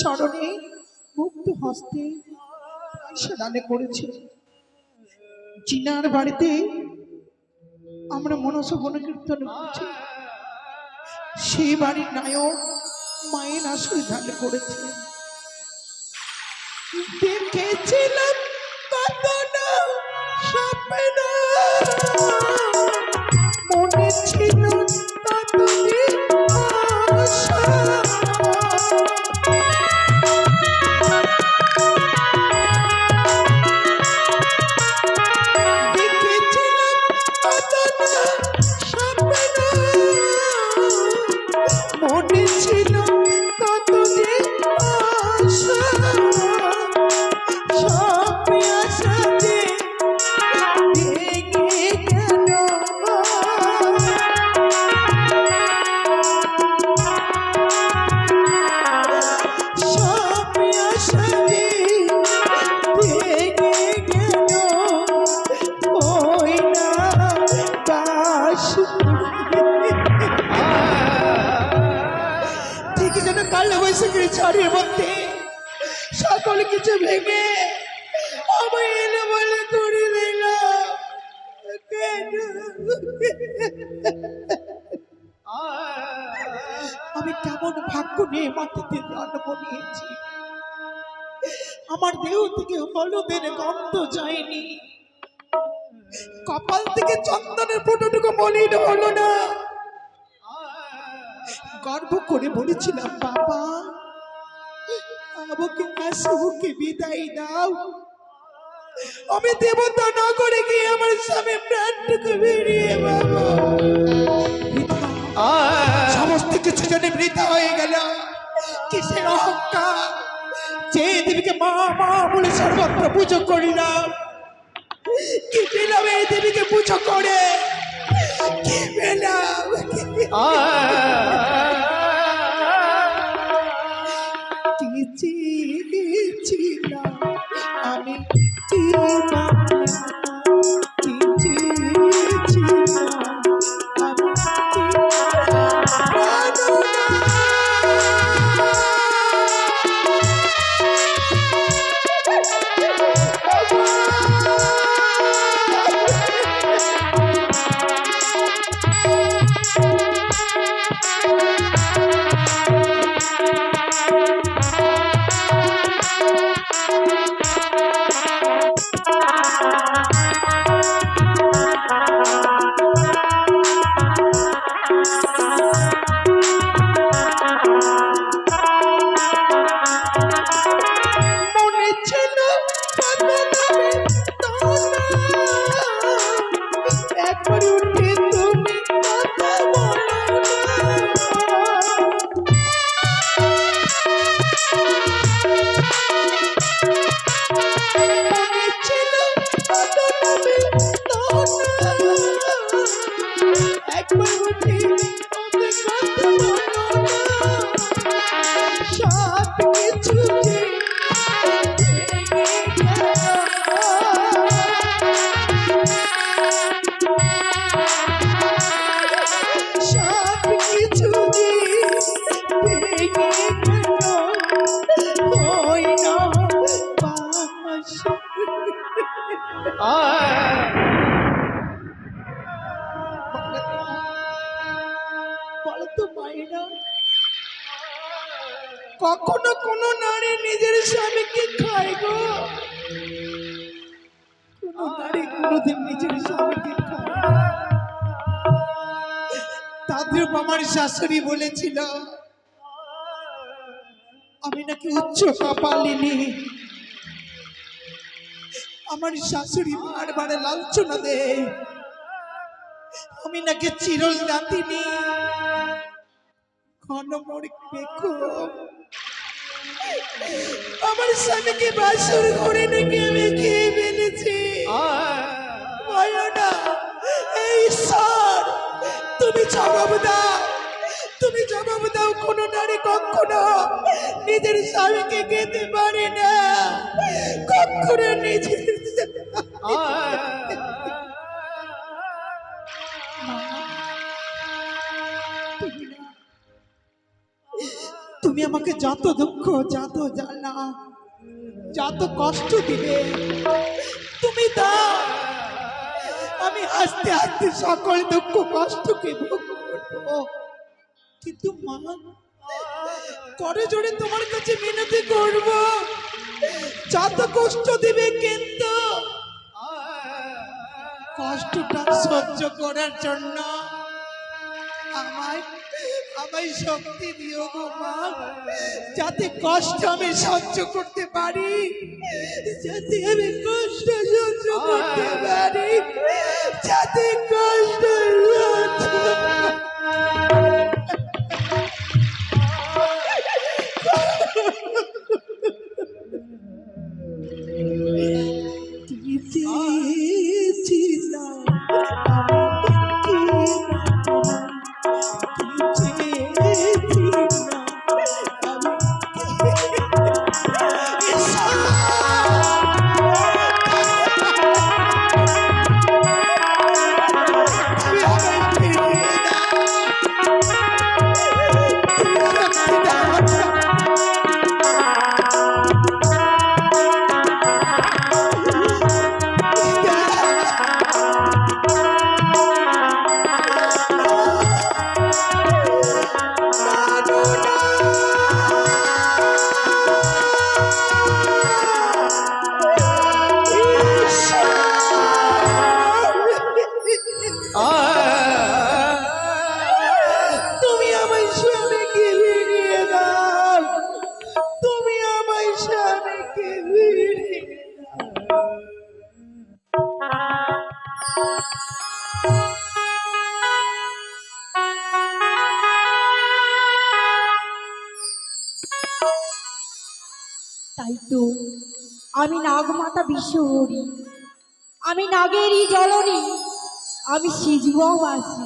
চরণে মুক্ত হস্তে পয়সা দানে করেছে। জিনার বাড়িতে আমরা মনস গণকীর্তন করছি। সেই বাড়ির নায়ক মায়ের আসলে দান করেছে। দেখেছিলাম কত না মনে ছিল কিছু ভেঙে আমায় এনে বলে করে দিল আমি কেমন ভাগ্য নিয়ে মাটিতে জন্ম নিয়েছি। আমার দেহ থেকে হলুদের গন্ধ যায়নি। কপাল থেকে চন্দনের ফোটোটুকু মলিন হলো না। গর্ব করে বলেছিলাম, বাবা আমাকে আসুকে বিদায় দাও। আমি দেবতা না করে গিয়ে আমার স্বামী প্রাণটুকু বেরিয়ে বাবা। সমস্ত কিছু জন্য বৃথা হয়ে গেল। কিসের অহংকার? যে দেবীকে মা মা বলে সর্বত্র পুজো করিলাম। কি পেলাম এই দেবীকে পুজো করে? কি পেলাম? ছিল বলতো কখনো কোনো নারী নিজের স্বামীকে খায় গো। কোনো নারী কোনোদিন নিজের স্বামীকে তাদের আমার শাশুড়ি বলেছিল, আমি নাকি উচ্চ কপালিনী আমার শাশুড়ি বারবার লাঞ্ছনা দেয়। আমি নাকি চিরল নাতিনি ঘনমরিক বেকুব আমার স্বামীকে বাসর করে নাকি আমি খেয়ে ফেলেছি। না। এই ঈশ্বর তুমি জবাব দাও। তুমি জবাব দাও, কোনো নারী কখনো নিজের স্বামীকে খেতে পারে না। কখনো নিজের তুমি আমাকে যত দুঃখ, যত জ্বালা, যত কষ্ট দিবে তুমি তা আমি আস্তে আস্তে সকল দুঃখ, কষ্টকে ভোগ কিন্তু মা, করে জোরে তোমার কাছে মিনতি করব। যত কষ্ট দিবে কিন্তু কষ্টটা সহ্য করার জন্য আমায় শক্তি দিও গো মা। যাতে কষ্ট আমি সহ্য করতে পারি, যাতে আমি কষ্ট সহ্য করতে পারি, যাতে কষ্ট সহ্য তাই তো আমি নাগমাতা বিশ্বহরি আমি নাগেরই জলনী আমি সিজবাসী